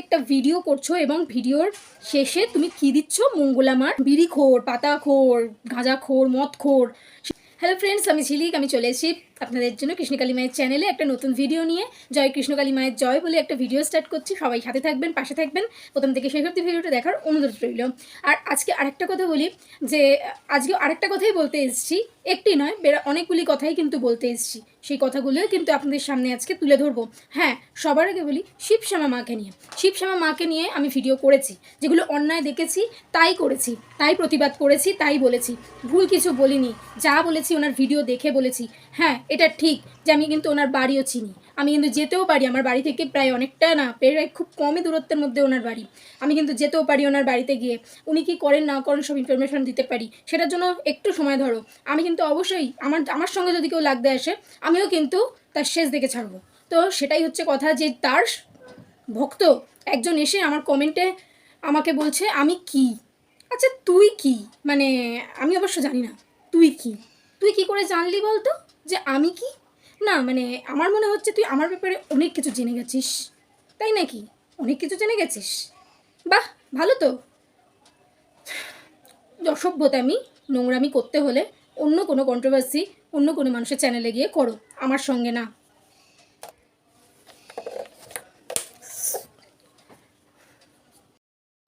প্রত্যেকটা ভিডিও করছ এবং ভিডিওর শেষে তুমি কি দিচ্ছ? মঙ্গলামার গাঁজা খোর, মদ খোর। হ্যালো ফ্রেন্ডস আমি ঝিলিক, আমি চলে এসেছি আপনাদের জন্য কৃষ্ণকালী মায়ের চ্যানেলে একটা নতুন ভিডিও নিয়ে। জয় কৃষ্ণকালী মায়ের জয় বলে একটা ভিডিও স্টার্ট করছি। সবাই সাথে থাকবেন, পাশে থাকবেন। প্রথম থেকে শেষ অব্দি ভিডিওটা দেখার অনুরোধ রইল। আর আজকে আরেকটা কথা বলি, যে আজকে আরেকটা কথাই বলতে এসেছি, একটি নয় বেরা অনেকগুলি কথাই কিন্তু বলতে এসেছি। সেই কথাগুলোই কিন্তু আপনাদের সামনে আজকে তুলে ধরবো। হ্যাঁ সবার আগে বলি, শিবশ্যামা মাকে নিয়ে। শিবশ্যামা মাকে নিয়ে আমি ভিডিও করেছি, যেগুলো অন্যায় দেখেছি, তাই করেছি, তাই প্রতিবাদ করেছি, তাই বলেছি। ভুল কিছু বলিনি, যা বলেছি ওনার ভিডিও দেখে বলেছি। হ্যাঁ এটা ঠিক যে আমি কিন্তু ওনার বাড়িও চিনি। আমি কিন্তু যেতেও পারি, আমার বাড়ি থেকে প্রায় অনেকটা না, প্রায় খুব কমই দূরত্বের মধ্যে ওনার বাড়ি। আমি কিন্তু যেতেও পারি ওনার বাড়িতে গিয়ে। উনি কি করেন না করেন সব ইনফরমেশন দিতে পারি। সেটার জন্য একটু সময় ধরো। আমি কিন্তু অবশ্যই আমার আমার সঙ্গে যদি কেউ লাগতে আসে, আমিও কিন্তু তার শেষ দেখে ছাড়বো। তো সেটাই হচ্ছে কথা যে তার ভক্ত একজন এসে আমার কমেন্টে আমাকে বলছে, আমি কি? আচ্ছা তুই কি? মানে আমি অবশ্য জানি না। তুই কি? তুই কি করে জানলি বলতো? যে আমি কি? না মানে আমার মনে হচ্ছে তুই আমার ব্যাপারে অনেক কিছু জেনে গেছিস। তাই নাকি? অনেক কিছু জেনে গেছিস? বাহ, ভালো তো। অসভ্যতামি নোংরামি করতে হলে অন্য কোনো কন্ট্রোভার্সি অন্য কোনো মানুষের চ্যানেলে গিয়ে করো, আমার সঙ্গে না।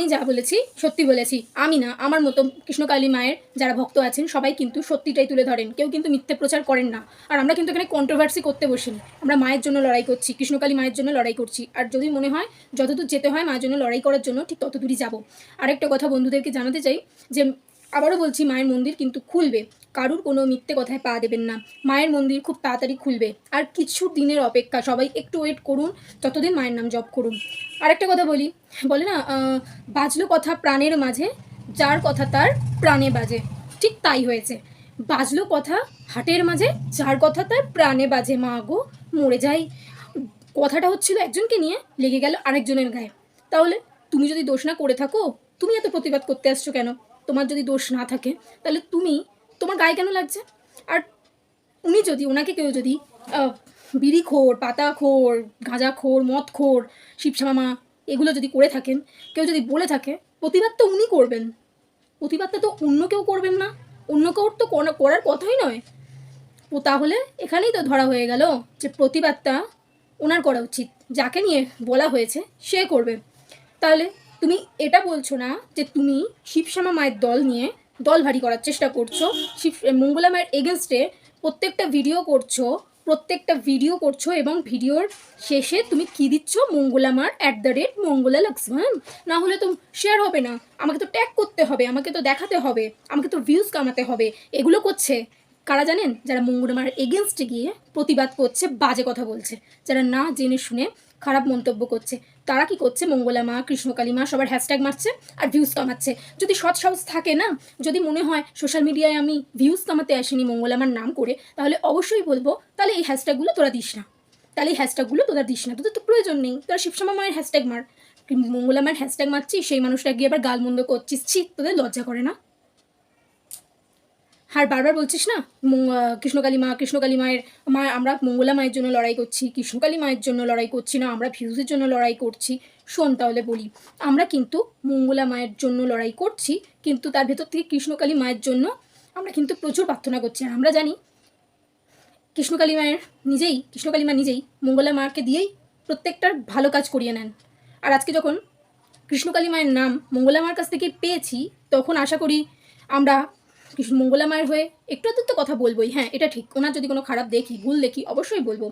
আমি যা বলেছি, সত্যি বলেছি। আমি না, আমার মতো কৃষ্ণকালী মায়ের যারা ভক্ত আছেন, সবাই কিন্তু সত্যিটাই তুলে ধরেন। কেউ কিন্তু মিথ্যে প্রচার করেন না। আর আমরা কিন্তু এখানে কন্ট্রোভার্সি করতে বসিনি। আমরা মায়ের জন্য লড়াই করছি, কৃষ্ণকালী মায়ের জন্য লড়াই করছি। আর যদি মনে হয়, যতদূর যেতে হয় মায়ের জন্য লড়াই করার জন্য, ঠিক ততদূরই যাব। আরেকটা কথা বন্ধুদেরকে জানাতে চাই যে আবারও বলছি, মায়ের মন্দির কিন্তু খুলবে। কারুর কোনো মিথ্যে কথায় পা দেবেন না। মায়ের মন্দির খুব তাড়াতাড়ি খুলবে। আর কিছু দিনের অপেক্ষা, সবাই একটু ওয়েট করুন ততদিন মায়ের নাম জপ করুন। আরেকটা কথা বলি, বলে না বাজলো কথা প্রাণের মাঝে, যার কথা তার প্রাণে বাজে। ঠিক তাই হয়েছে। বাজলো কথা হাটের মাঝে, যার কথা তার প্রাণে বাজে। মা গো, মরে যাই। কথাটা হচ্ছিল একজনকে নিয়ে, লেগে গেল আরেকজনের গায়ে। তাহলে তুমি যদি দোষ না করে থাকো, তুমি এত প্রতিবাদ করতে আসছো কেন? তোমার যদি দোষ না থাকে তাহলে তুমি তোমার গায়ে কেন লাগছে? আর উনি যদি ওনাকে কেউ যদি আহ, বিড়িখোর পাতাখোর গাঁজাখোর মদখোর শিবশ্যামা এগুলো যদি করে থাকেন কেউ যদি বলে থাকে প্রতিবাদ তো উনি করবেন। প্রতিবাদটা তো অন্য কেউ করবেন না। অন্য কেউ তো করার কথাই নয়। ও তাহলে এখানেই তো ধরা হয়ে গেল যে প্রতিবাদটা ওনার করা উচিত। যাকে নিয়ে বলা হয়েছে সে করবে। তাহলে তুমি এটা বলছো না যে তুমি শিবশ্যামা মায়ের দল নিয়ে দল ভারী করার চেষ্টা করছ। শিব মঙ্গলা মায়ের এগেনস্টে প্রত্যেকটা ভিডিও করছ, প্রত্যেকটা ভিডিও করছ এবং ভিডিওর শেষে তুমি কি দিচ্ছ? মঙ্গলা মার at the rate Mangala Lakshman না হলে তো শেয়ার হবে না। আমাকে তো ট্যাগ করতে হবে, আমাকে তো দেখাতে হবে, আমাকে তো ভিউজ কামাতে হবে। এগুলো করছে কারা জানেন? যারা মঙ্গলমার এগেনস্টে গিয়ে প্রতিবাদ করছে, বাজে কথা বলছে। যারা না জেনে শুনে খারাপ মন্তব্য করছে। তারা কি করছে? মঙ্গলা মা, কৃষ্ণকালী মা সবার হ্যাশট্যাগ মারছে আর ভিউজ কামাচ্ছে। যদি সৎ সাহস থাকে না, যদি মনে হয় সোশ্যাল মিডিয়ায় আমি ভিউজ কামাতে আসিনি মঙ্গলামার নাম করে, তাহলে অবশ্যই বলব, তাহলে এই হ্যাশট্যাগুলো তোরা দিস না। তাহলে এই হ্যাশট্যাগুলো তোরা দিস না। তোদের তো প্রয়োজন নেই। তোরা শিবশ্যামা মায়ের হ্যাশট্যাগ মার। মঙ্গলা মায়ের হ্যাশট্যাগ মারছিস, সেই মানুষটা গিয়ে আবার গালমন্দ করছিস। ছি, তোদের লজ্জা করে না? আর বারবার বলছিস না কৃষ্ণকালী মা, কৃষ্ণকালী মায়ের মা, আমরা মঙ্গলা মায়ের জন্য লড়াই করছি, কৃষ্ণকালী মায়ের জন্য লড়াই করছি না, আমরা ভিউজের জন্য লড়াই করছি। শোন তাহলে বলি, আমরা কিন্তু মঙ্গলা মায়ের জন্য লড়াই করছি, কিন্তু তার ভেতর থেকে কৃষ্ণকালী মায়ের জন্য আমরা কিন্তু প্রচুর প্রার্থনা করছি। আর আমরা জানি, কৃষ্ণকালী মায়ের নিজেই, কৃষ্ণকালী মা নিজেই মঙ্গলা মাকে দিয়েই প্রত্যেকটার ভালো কাজ করিয়ে নেন। আর আজকে যখন কৃষ্ণকালী মায়ের নাম মঙ্গলা মার কাছ থেকে পেয়েছি, তখন আশা করি আমরা কৃষ্ণ মঙ্গলা মায়ের হয়ে একটু তো কথা বলবোই। হ্যাঁ এটা ঠিক। ওনার যদি কোনো খারাপ দেখি, ভুল দেখি, অবশ্যই বলব।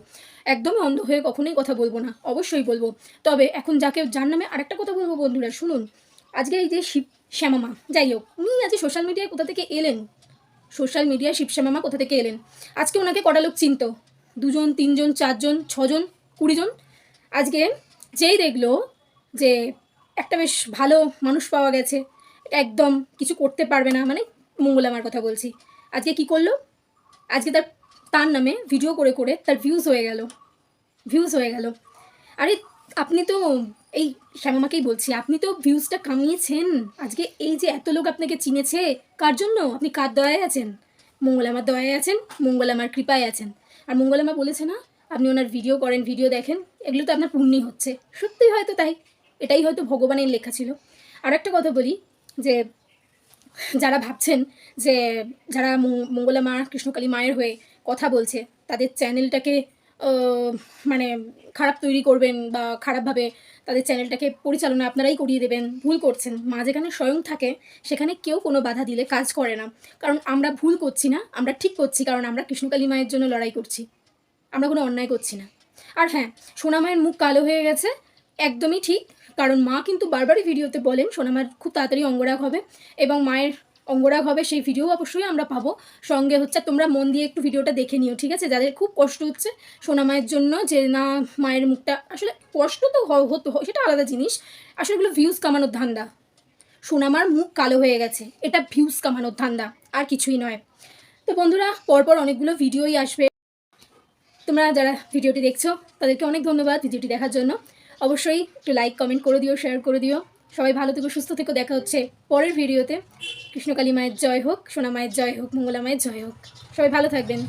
একদমই অন্ধ হয়ে কখনোই কথা বলব না, অবশ্যই বলব। তবে এখন যাকে যার নামে আরেকটা কথা বলব বন্ধুরা, শুনুন। আজকে এই যে শিব শ্যামামা, যাই হোক, উনি আজকে সোশ্যাল মিডিয়ায় কোথা থেকে এলেন? সোশ্যাল মিডিয়ায় শিব শিবশ্যামামা কোথা থেকে এলেন? আজকে ওনাকে কটা লোক চিনত? দুজন, তিনজন, চারজন, ছজন, কুড়িজন? আজকে যেই দেখল যে একটা বেশ ভালো মানুষ পাওয়া গেছে, একদম কিছু করতে পারবে না মানে মঙ্গলামার কথা বলছি। আজকে কি করল? আজকে তার তার নামে ভিডিও করে করে তার ভিউজ হয়ে গেল। ভিউজ হয়ে গেল। আরে, আপনি তো এই শ্যামামাকেই বলছি, আপনি তো ভিউজটা কামিয়েছেন। আজকে এই যে এত লোক আপনাকে চিনেছে, কার জন্য? আপনি কার দয়ায় আছেন? মঙ্গলামার দয়ায় আছেন মঙ্গলামার কৃপায় আছেন। আর মঙ্গলামা বলেছে না, আপনি ওনার ভিডিও করেন ভিডিও দেখেন, এগুলো তো আপনার পুণ্যই হচ্ছে। সত্যিই হয়তো তাই, এটাই হয়তো ভগবানের লেখা ছিল। আর একটা কথা বলি, যে যারা ভাবছেন যে যারা মঙ্গলা মা, কৃষ্ণকালী মায়ের হয়ে কথা বলছে, তাদের চ্যানেলটাকে মানে খারাপ তৈরি করবেন বা খারাপভাবে তাদের চ্যানেলটাকে পরিচালনা আপনারাই করিয়ে দেবেন, ভুল করছেন। মা যেখানে স্বয়ং থাকে, সেখানে কেউ কোনো বাধা দিলে কাজ করে না। কারণ আমরা ভুল করছি না, আমরা ঠিক করছি, কারণ আমরা কৃষ্ণকালী মায়ের জন্য লড়াই করছি। আমরা কোনো অন্যায় করছি না। আর হ্যাঁ সোনা মায়ের মুখ কালো হয়ে গেছে, একদমই ঠিক। কারণ মা কিন্তু বারবারই ভিডিওতে বলেন সোনা মায়ের খুব তাড়াতাড়ি অঙ্গরাগ হবে এবং মায়ের অঙ্গরাগ হবে সেই ভিডিও অবশ্যই আমরা পাবো। সঙ্গে হচ্ছে তোমরা মন দিয়ে একটু ভিডিওটা দেখে নিও, ঠিক আছে? যাদের খুব কষ্ট হচ্ছে সোনা মায়ের জন্য যে না, মায়ের মুখটা আসলে কষ্ট তো হতো সেটা আলাদা জিনিস। আসলে এগুলো ভিউজ কামানোর ধান্দা। সোনামার মুখ কালো হয়ে গেছে, এটা ভিউজ কামানোর ধান্দা, আর কিছুই নয়। তো বন্ধুরা, পরপর অনেকগুলো ভিডিওই আসবে। তোমরা যারা ভিডিওটি দেখছ, তাদেরকে অনেক ধন্যবাদ ভিডিওটি দেখার জন্য। অবশ্যই একটু লাইক কমেন্ট করে দিও শেয়ার করে দিও। সবাই ভালো থেকো, সুস্থ থেকো, দেখা হচ্ছে পরের ভিডিওতে কৃষ্ণকালী মায়ের জয় হোক, সোনা মায়ের জয় হোক, মঙ্গলা মায়ের জয় হোক। সবাই ভালো থাকবেন।